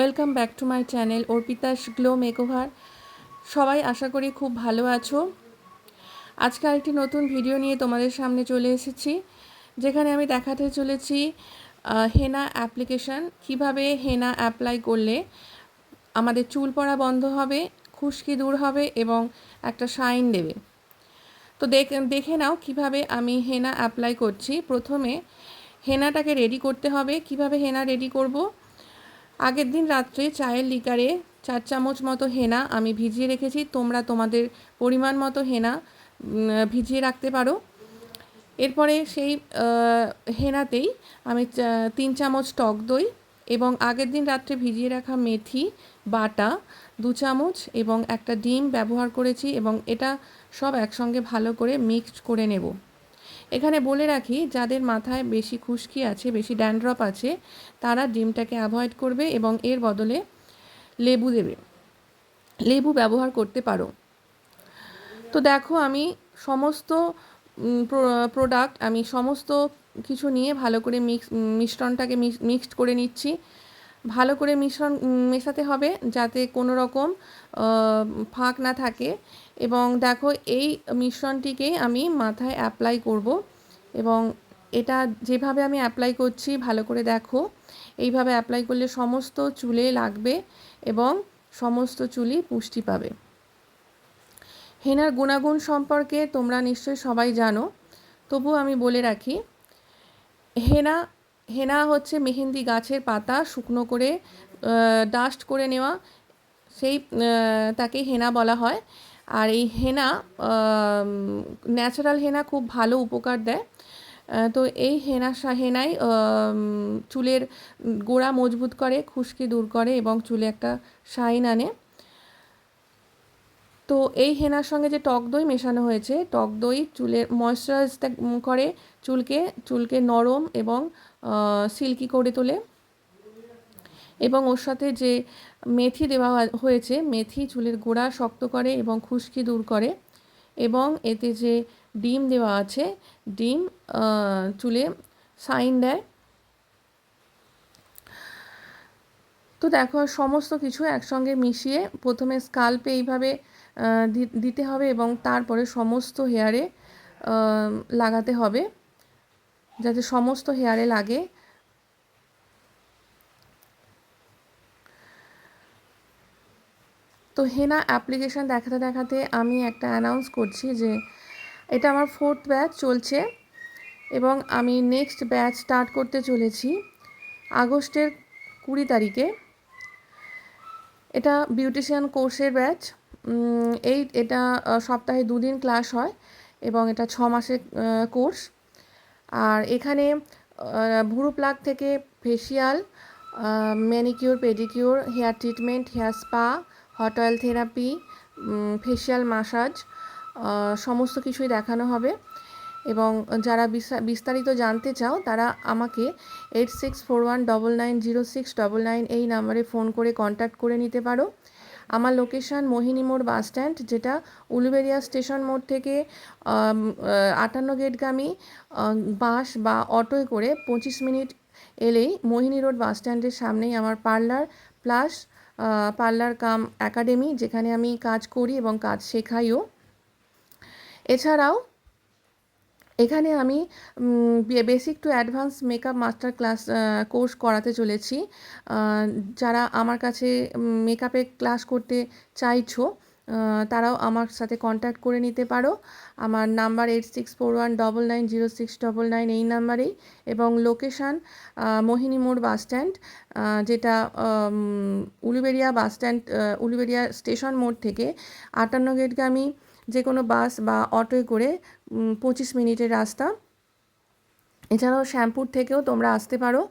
Welcome back to my channel Arpita's glow makeover. সবাই আশা করি খুব ভালো আছো। আজকে আরেকটি নতুন ভিডিও নিয়ে তোমাদের সামনে চলে এসেছি, যেখানে আমি দেখাতে চলেছি হেনা অ্যাপ্লিকেশান। কীভাবে হেনা অ্যাপ্লাই করলে আমাদের চুল পড়া বন্ধ হবে, খুশকি দূর হবে এবং একটা শাইন দেবে। তো দেখে নাও কীভাবে আমি হেনা অ্যাপ্লাই করছি। প্রথমে হেনাটাকে রেডি করতে হবে। কীভাবে হেনা রেডি করব? আগের দিন রাত্রে চায়ের লিকারে চার চামচ মতো হেনা আমি ভিজিয়ে রেখেছি। তোমরা তোমাদের পরিমাণ মতো হেনা ভিজিয়ে রাখতে পারো। এরপরে সেই হেনাতেই আমি তিন চামচ টক দই এবং আগের দিন রাত্রে ভিজিয়ে রাখা মেথি, বাটা, দু চামচ এবং একটা ডিম ব্যবহার করেছি এবং এটা সব একসঙ্গে ভালো করে মিক্সড করে নেব। এখানে বলে রাখি, যাদের মাথায় বেশি খুশকি আছে, বেশি ড্যান্ড্রপ আছে, তারা ডিমটাকে অ্যাভয়েড করবে এবং এর বদলে লেবু দেবে। লেবু ব্যবহার করতে পারো। তো দেখো, আমি সমস্ত প্রোডাক্ট আমি সমস্ত কিছু নিয়ে ভালো করে মিক্স মিশ্রণটাকে মিক্সড করে নিচ্ছি। ভালো করে মিশ্রণ মেশাতে হবে যাতে কোনো রকম ফাঁক না থাকে। এবং দেখো, এই মিশ্রণটিকেই আমি মাথায় অ্যাপ্লাই করব এবং এটা যেভাবে আমি অ্যাপ্লাই করছি, ভালো করে দেখো। এইভাবে অ্যাপ্লাই করলে সমস্ত চুলে লাগবে এবং সমস্ত চুলই পুষ্টি পাবে। হেনার গুণাগুণ সম্পর্কে তোমরা নিশ্চয়ই সবাই জানো। তবু আমি বলে রাখি, হেনা হেনা হচ্ছে মেহেন্দি গাছের পাতা শুকনো করে ডাস্ট করে নেওয়া। সেই তাকে হেনা বলা হয়। আর এই হেনা ন্যাচারাল হেনা খুব ভালো উপকার দেয়। তো এই হেনা, হেনাই চুলের গোড়া মজবুত করে, খুশকি দূর করে এবং চুলে একটা শাইন আনে। তো এই হেনার সঙ্গে যে টক দই মেশানো হয়েছে, টক দই চুলের ময়শ্চারাইজ করে চুলকে চুলকে নরম এবং সিল্কি করে তোলে। এবং ওর সাথে যে মেথি দেওয়া হয়েছে, মেথি চুলের গোড়া শক্ত করে এবং খুশকি দূর করে। এবং এতে যে ডিম দেওয়া আছে, ডিম চুলে সাইন দেয়। তো দেখো, সমস্ত কিছু একসঙ্গে মিশিয়ে প্রথমে স্কাল্পে এইভাবে দিতে হবে এবং তারপরে সমস্ত হেয়ারে লাগাতে হবে। যাতে সমস্ত হেয়ারে লাগে। তো হেনা অ্যাপ্লিকেশান দেখাতে দেখাতে আমি একটা অ্যানাউন্স করছি যে, এটা আমার ফোর্থ ব্যাচ চলছে এবং আমি নেক্সট ব্যাচ স্টার্ট করতে চলেছি আগস্টের কুড়ি তারিখে। এটা বিউটিশিয়ান কোর্সের ব্যাচ এই, এটা সপ্তাহে দুদিন ক্লাস হয় এবং এটা ছ মাসের কোর্স আর এখানে ভুরু প্লাগ থেকে facial manicure pedicure hair treatment hair spa hot oil therapy facial massage সমস্ত কিছুই দেখানো হবে। এবং যারা বিস্তা- বিস্তারিত জানতে চাও, তারা আমাকে eight six four one double nine zero six double nine এই নাম্বারে ফোন করে কন্ট্যাক্ট করে নিতে পারো। আমার লোকেশান মোহিনী মোড় বাস স্ট্যান্ড যেটা উলুবেরিয়া স্টেশন মোড় থেকে আটান্ন গেটগামী বাস বা অটোয় করে পঁচিশ মিনিট এলেই মোহিনী রোড বাস স্ট্যান্ডের সামনেই আমার parlour plus parlour cum academy যেখানে আমি কাজ করি এবং কাজ শেখাইও। এছাড়াও এখানে আমি basic to advance makeup master class course করাতে চলেছি। যারা আমার কাছে মেকআপে ক্লাস করতে চাইছো তারাও আমার সাথে কন্ট্যাক্ট করে নিতে পারো। আমার number eight six four one double nine zero six double nine এই নাম্বারেই এবং লোকেশান মোহিনী মোড় বাসস্ট্যান্ড যেটা উলুবেড়িয়া বাস স্ট্যান্ড আহ, উলুবেড়িয়া স্টেশন মোড় থেকে আটান্ন গেটগামী যে কোনো বাস বা অটোয় করে পঁচিশ মিনিটের রাস্তা। এছাড়াও শ্যামপুর থেকেও তোমরা আসতে পারো।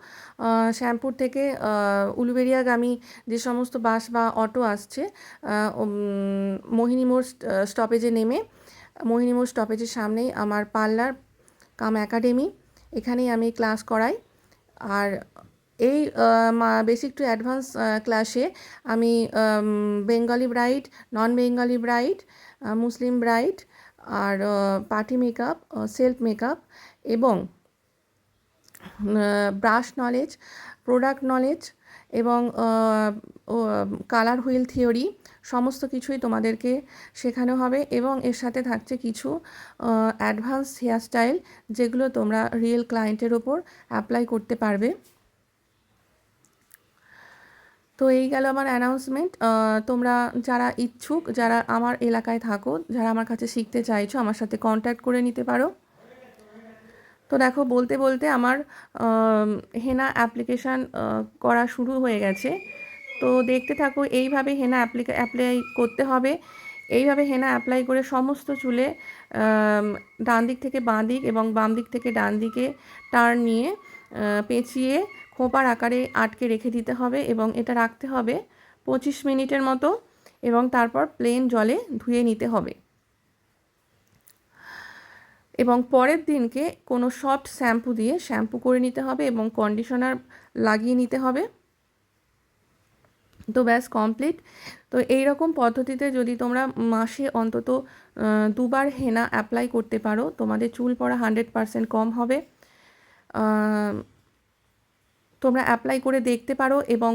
শ্যামপুর থেকে আহ, উলুবেড়িয়াগামী যে সমস্ত বাস বা অটো আসছে আহ, উম, মোহিনী মোড় স্টপেজে নেমে মোহিনী মোড় স্টপেজের সামনেই আমার পার্লার কাম একাডেমি এখানেই আমি ক্লাস করাই। আর এই বেসিক টু অ্যাডভান্স ক্লাসে আমি Bengali bride non Bengali bride Muslim bride আর পার্টি মেকআপ সেলফ মেকআপ এবং ব্রাশ নলেজ, প্রোডাক্ট নলেজ এবং কালার হুইল থিওরি সমস্ত কিছুই তোমাদেরকে শেখানো হবে এবং এর সাথে থাকছে কিছু অ্যাডভান্স হেয়ারস্টাইল যেগুলো তোমরা রিয়েল ক্লায়েন্টের ওপর অ্যাপ্লাই করতে পারবে। তো এই গেল আমার অ্যানাউন্সমেন্ট তোমরা যারা ইচ্ছুক, যারা আমার এলাকায় থাকো, যারা আমার কাছে শিখতে চাইছো, আমার সাথে কন্ট্যাক্ট করে নিতে পারো। তো দেখো, বলতে বলতে আমার হেনা অ্যাপ্লিকেশান করা শুরু হয়ে গেছে। তো দেখতে থাকো, এইভাবে হেনা অ্যাপ্লিকা অ্যাপ্লাই করতে হবে। এইভাবে হেনা অ্যাপ্লাই করে সমস্ত চুলে ডান দিক থেকে বাঁ দিক এবং বাম দিক থেকে ডান দিকে টার্ন নিয়ে পেঁচিয়ে খোপার আকারে আটকে রেখে দিতে হবে এবং এটা রাখতে হবে পঁচিশ মিনিটের মতো এবং তারপর প্লেন জলে ধুয়ে নিতে হবে। এবং পরের দিনকে কোনো সফট শ্যাম্পু দিয়ে শ্যাম্পু করে নিতে হবে এবং কন্ডিশনার লাগিয়ে নিতে হবে। তো ব্যাস কমপ্লিট তো এই রকম পদ্ধতিতে যদি তোমরা মাসে অন্তত দুবার হেনা অ্যাপ্লাই করতে পারো, তোমাদের চুল পড়া হান্ড্রেড পারসেন্ট কম হবে। তোমরা অ্যাপ্লাই করে দেখতে পারো এবং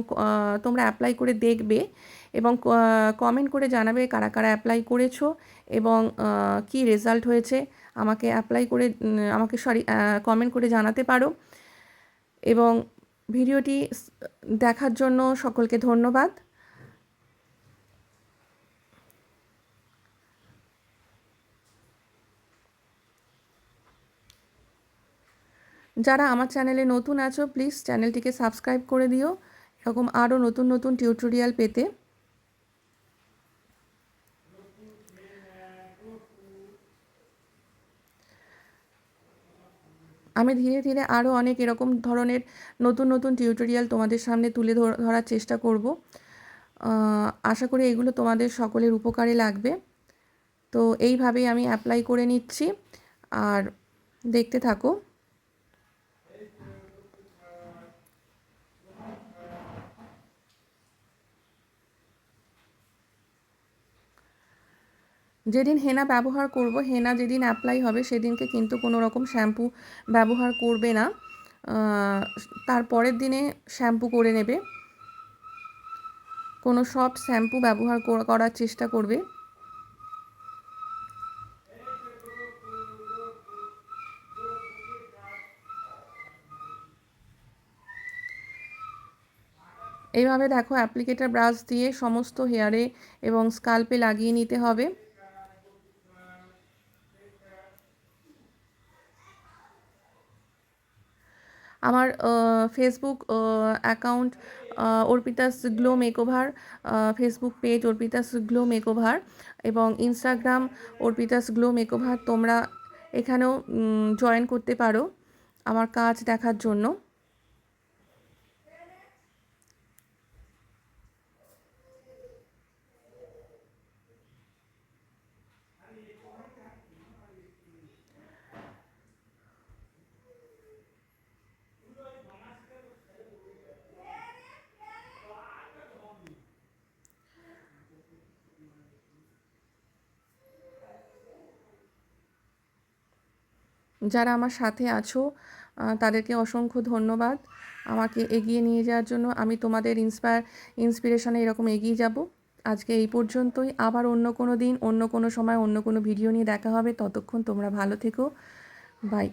তোমরা অ্যাপ্লাই করে দেখবে এবং কমেন্ট করে জানাবে কারা কারা অ্যাপ্লাই করেছ এবং কি রেজাল্ট হয়েছে। আমাকে অ্যাপ্লাই করে আমাকে সরি কমেন্ট করে জানাতে পারো। এবং ভিডিওটি দেখার জন্য সকলকে ধন্যবাদ। যারা আমার চ্যানেলে নতুন আছো প্লিজ চ্যানেলটিকে সাবস্ক্রাইব করে দিও। এরকম আরও নতুন নতুন টিউটোরিয়াল পেতে। আমি ধীরে ধীরে আরও অনেক এরকম ধরনের নতুন নতুন টিউটোরিয়াল তোমাদের সামনে তুলে ধরার চেষ্টা করব। আশা করি এগুলো তোমাদের সকলের উপকারে লাগবে। তো এইভাবেই আমি অ্যাপ্লাই করে নিচ্ছি। আর দেখতে থাকো। যেদিন হেনা ব্যবহার করব, হেনা যেদিন অ্যাপ্লাই হবে, সেদিনকে কিন্তু কোনো রকম শ্যাম্পু ব্যবহার করবে না। তার পরের দিনে শ্যাম্পু করে নেবে। কোনো সফট শ্যাম্পু ব্যবহার করার চেষ্টা করবে। এইভাবে দেখো অ্যাপ্লিকেটার ব্রাশ দিয়ে সমস্ত হেয়ারে এবং স্কাল্পে লাগিয়ে নিতে হবে। আমার Facebook account Arpita's glow makeover Facebook page Arpita's glow makeover এবং ইনস্টাগ্রাম অর্পিতাস গ্লো মেকোভার তোমরা এখানেও জয়েন করতে পারো আমার কাজ দেখার জন্য। যারা আমার সাথে আছো তাদেরকে অসংখ্য ধন্যবাদ। আমাকে এগিয়ে নিয়ে যাওয়ার জন্য আমি তোমাদের ইন্সপায়ার ইন্সপিরেশনে এরকম এগিয়ে যাব। আজকে এই পর্যন্তই। আবার অন্য কোনো দিন, অন্য কোনো সময়, অন্য কোনো ভিডিও নিয়ে দেখা হবে। ততক্ষণ তোমরা ভালো থেকো। বাই